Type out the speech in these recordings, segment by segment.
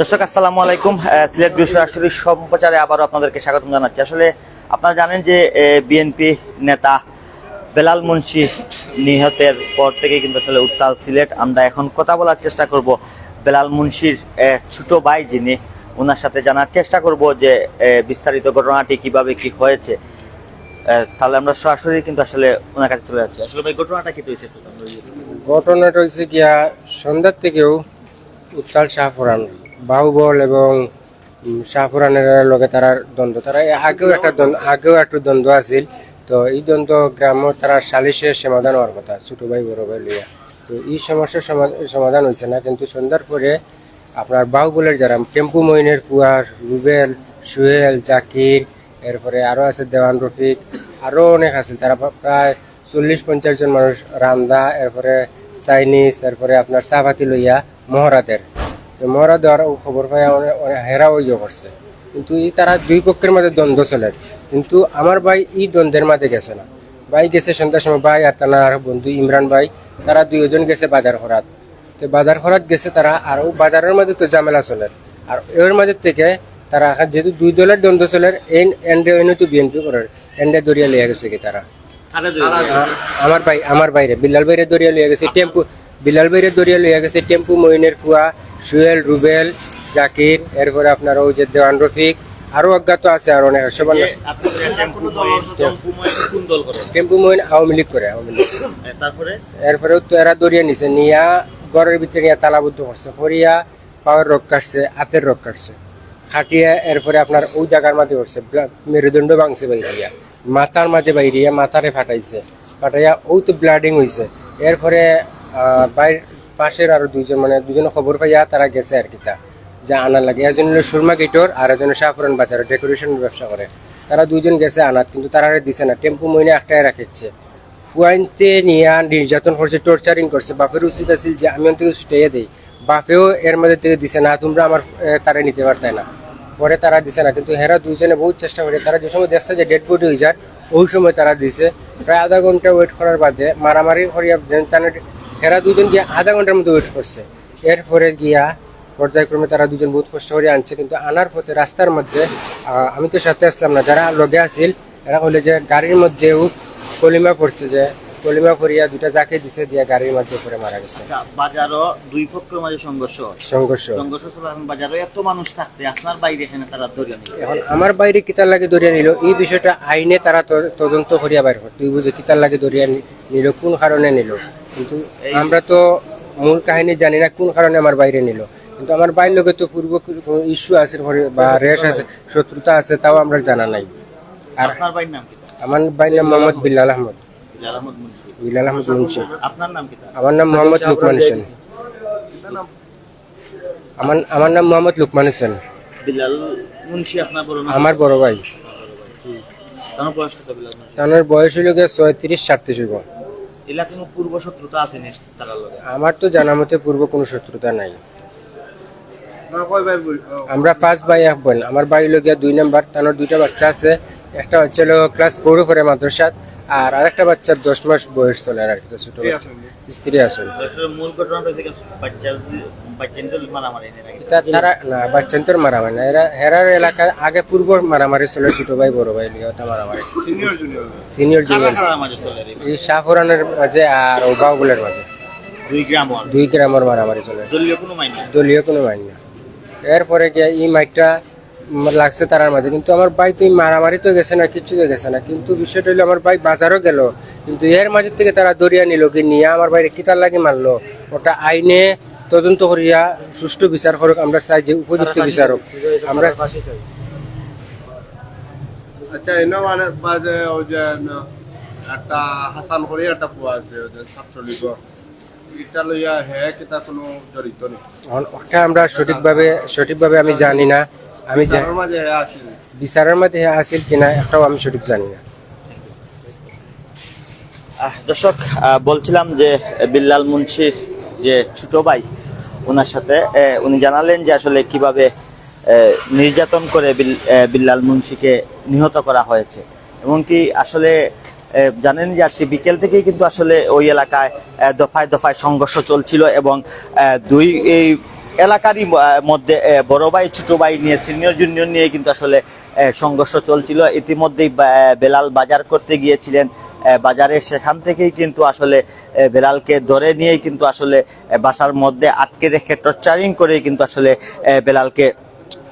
দর্শক, আসসালামু আলাইকুম। সিলেট সরাসরি সম্প্রচারে আবারও আপনাদেরকে স্বাগতম জানাচ্ছি। আসলে আপনারা জানেন যে বিএনপি নেতা বেলাল মুন্সি নিহতের পর থেকে কিন্তু আসলে উত্তাল সিলেট। আমরা এখন কথা বলার চেষ্টা করব বেলাল মুন্সির ছোট ভাই যিনি ওনার সাথে জানার চেষ্টা করব যে বিস্তারিত ঘটনাটি কীভাবে কি হয়েছে। তাহলে আমরা সরাসরি কিন্তু আসলে ওনার কাছে চলে যাচ্ছি। আসলে ভাই, ঘটনাটা কি হয়েছে। ঘটনাটা হয়েছে গিয়া সন্ধ্যার থেকেও উত্তাল শাহপুরান বাহুবল এবং শাহপুরানের লগে তারা দ্বন্দ্ব। তারা আগেও একটা দ্বন্দ্ব, আগেও একটা দ্বন্দ্ব আছিল। তো এই দ্বন্দ্ব গ্রাম তারা সালিশে সমাধান হওয়ার কথা, ছোট ভাই, বড় ভাই লইয়া। তো এই সমস্যার সমা- সমাধান হয়েছে না, কিন্তু সন্ধ্যার পরে আপনার বাহুবলের যারা টেম্পু মইনের পুয়ার, রুবেল, সুহেল, জাকির, এরপরে আরও আছে দেওয়ান রফিক, আরও অনেক আছে। তারা প্রায় চল্লিশ, পঞ্চাশ জন মানুষ, রান্দা, এরপরে চাইনিজ, এরপরে আপনার চাপাতি লইয়া মহরাতের। তো মহরা দেওয়ার খবর পাই হেরাও ইয়ে করছে। কিন্তু এই তারা দুই পক্ষের মাঝে দ্বন্দ্ব চলে কিন্তু আমার ভাই এই দ্বন্দ্বের মাঝে গেছে না। ভাই গেছে সন্ধ্যার সময় ভাই আর তার বন্ধু ইমরান ভাই তারা দুইজন গেছে বাজার করাত তো বাজার করাত গেছে তারা আর ও বাজারের মাঝে তো ঝামেলা চলে আর এর মাঝে থেকে তারা এখন যেহেতু দুই দলের দ্বন্দ্ব চলে এন এন্ডে এনে তো বিএনপি করার এন্ডে দরিয়া লিয়ে গেছে কি তারা। আমার ভাই আমার বাইরে বিল্লাল বাইরে দরিয়া লিয়ে গেছে টেম্পু বিল্লাল বাইরে দরিয়া লিয়ে গেছে টেম্পু মইনের ফুয়া সুয়েল রুবেল জাকির এরপরে আপনার ওই যে দেওয়ান রফিক আরও অজ্ঞাত আছে আর অনেক সবার টেম্পু মহিন? আওয়ামী লীগ করে আওয়ামী লীগ। তারপরে? এরপরে তো এরা দরিয়া নিছে নিয়া ঘরের ভিতরে নিয়ে তালাবদ্ধ করছে করিয়া পাওয়ার রোগ কাটছে হাতের রোগ কাটছে। খাটিয়া এরপরে আপনার ওই জায়গার মাঝে করছে মেরুদণ্ড ভাঙছে বাইরিয়া মাথার মাঝে বাইরিয়া মাথারে ফাটাইছে ফাটাইয়া ওই তো ব্লাডিং হয়েছে এরপরে আহ, বাইর পাশের আরও দুইজন মানে দুজনে খবর পাইয়া তারা গেছে আর কি তা। যা আনার লাগে। একজন হলো সুরমা গেটর আর একজন শাহপুরান বাজারে ডেকোরেশন ব্যবসা করে। তারা দুইজন গেছে আনাত, কিন্তু তারা দিছে না। টেম্পু মইনে একটাই রাখেছে ফুয়াইনতে নিয়ে নির্যাতন করছে টর্চারিং করছে। বাপের উচিত আছিল যে, আমি অন্তত ছুটাইয়া দেই। বাপেও এর মধ্যে থেকে দিছে না, তোমরা আমার তারে নিতে পারতাই না। পরে তারা দিছে না, কিন্তু হেরা দুইজনে বহুত চেষ্টা করে। তারা যে সময় দেখছে যে ডেড বডি হয়ে যায়, ওই সময় তারা দিছে। প্রায় আধা ঘণ্টা ওয়েট করার বাদে মারামারি করিয়া হেরা দুজন গিয়া আধা ঘণ্টার মধ্যে ওয়েট করছে। এরপরে গিয়া পর্যায়ক্রমে তারা দুজন বহুত কষ্ট করে আনছে কিন্তু আনার পথে রাস্তার মধ্যে আমি তো সাথে আসলাম না যারা লগে আছিল এরা বলে যে গাড়ির মধ্যেও কলিমা পড়ছে যে কলিমা করিয়া দুটা যাকে দিছে দিয়া গাড়ির মধ্যে পরে মারা গেছে। আচ্ছা, বাজারও দুই পক্ষের মাঝে সংঘর্ষ। সংঘর্ষ। সংঘর্ষ ছিল এখন বাজারে এত মানুষ থাকতে আপনার বাইরে এখানে তারা ধরে নিল। এখন আমার বাইরে কিতার লাগে ধরিয়া নিল? এই বিষয়টা আইনে তারা তদন্ত করিয়া বাইর তুই বুঝে কিতার লাগে ধরিয়া নিল কোন কারণে নিল? কিন্তু আমরা তো মূল কাহিনী জানি না কোন কারণে আমার বাইরে নিল। কিন্তু আমার বাইরের লোকে তো পূর্ব কোনো ইস্যু আছে বা রেশ আছে শত্রুতা আছে তাও আমরা জানা নাই। আর আপনার ভাইয়ের নাম কি? আমার বাইর নাম মোহাম্মদ বিল্লাল আহমদ। বিলাল আহমদ মুন্সি। বিল্লাল আহমদ মুন্সি। আপনার নাম কি? আমার নাম মোহাম্মদ লুকমান হোসেন। আমার আমার নাম মোহাম্মদ লুকমান হোসেন। বিলাল মুন্সি আপনার বড় আমার বড় ভাই। তার বয়স বয়স গিয়ে ছয়ত্রিশ সাতত্রিশ এলা কোনো পূর্ব শত্রুতা আছে নি তার লগে? আমার তো জানা মতে পূর্ব কোনো শত্রুতা নাই। আমরা পাঁচ ভাই এক বোন। আমার বাড়ি লগিয়া দুই নাম্বার তার দুইটা বাচ্চা আছে। একটা বাচ্চা হলো ক্লাস ফোরে করে মাদ্রাসাত আর আরেকটা বাচ্চার দশ মাস বয়স চলে আর একটা ছোট বাচ্চা। স্ত্রী আসুন মূল বাচ্চা মারামারি তারা না বাচ্চান্তর মারামারি না এরা হেরার এলাকায় আগে পূর্ব মারামারি ছিল ছোট ভাই বড় ভাই লিয়ে ওটা মারামারি। সিনিয়র জুনিয়র মাঝে এই শাহপুরানের মাঝে আর ও মাঝে। দুই গ্রাম দুই গ্রামের মারামারি চলে। দলীয় কোনো মাইন না দলীয় কোনো মাইন না এরপরে গিয়ে এই মাইকটা লাগছে তারার মাঝে। কিন্তু আমার ভাই তো এই মারামারি তো গেছে না কিছু তো গেছে না। কিন্তু বিষয়টা হলো আমার ভাই বাজারও গেল। কিন্তু এর মাঝে থেকে তারা দরিয়া নিল কি নিয়ে আমার বাইরে কিতার লাগে মারলো? ওটা আইনে তদন্ত করিয়া সুষ্ঠু বিচার করুক আমরা চাই যে উপযুক্ত বিচার হোক আমরা আচ্ছা এনে মানে বাজে ওই যে একটা হাসান করে একটা পোয়া আছে ওই যে ছাত্রলীগ। এটা লইয়া হে কিতা কোনো জড়িত নেই? এখন ওটা আমরা সঠিকভাবে সঠিকভাবে আমি জানি না। আমি মাঝে বিচারের মধ্যে আসিল কিনা একটাও আমি সঠিক জানি না। দর্শক বলছিলাম যে বিল্লাল মুন্সির যে ছোট ভাই ওনার সাথে উনি জানালেন যে আসলে কীভাবে নির্যাতন করে বিল- বিল্লাল মুন্সিকে নিহত করা হয়েছে। এমনকি আসলে জানেন যে আজকে বিকেল থেকেই কিন্তু আসলে ওই এলাকায় দফায় দফায় সংঘর্ষ চলছিল এবং দুই, এই এলাকারই মধ্যে বড় ভাই, ছোট ভাই নিয়ে, সিনিয়র, জুনিয়র নিয়ে কিন্তু আসলে সংঘর্ষ চলছিল। ইতিমধ্যেই বেলাল বাজার করতে গিয়েছিলেন। বাজারে, সেখান থেকেই কিন্তু আসলে বেলালকে ধরে নিয়েই কিন্তু আসলে বাসার মধ্যে আটকে রেখে টর্চারিং করেই কিন্তু আসলে বেলালকে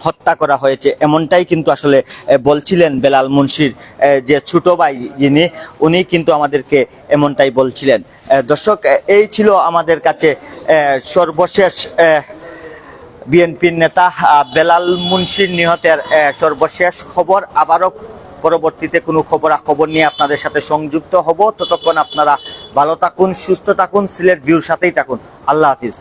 হত্যা করা হয়েছে। এমনটাই কিন্তু আসলে বলছিলেন বেলাল মুন্সির যে ছোট ভাই যিনি, উনি কিন্তু আমাদেরকে এমনটাই বলছিলেন। দর্শক এই ছিল আমাদের কাছে সর্বশেষ বিএনপির নেতা বেলাল মুন্সির নিহতের সর্বশেষ খবর। আবারও পরবর্তীতে কোনো খবর খবর নিয়ে আপনাদের সাথে সংযুক্ত হব। ততক্ষণ আপনারা ভালো থাকুন, সুস্থ থাকুন, সিলেট ভিউর সাথেই থাকুন। আল্লাহ হাফিজ।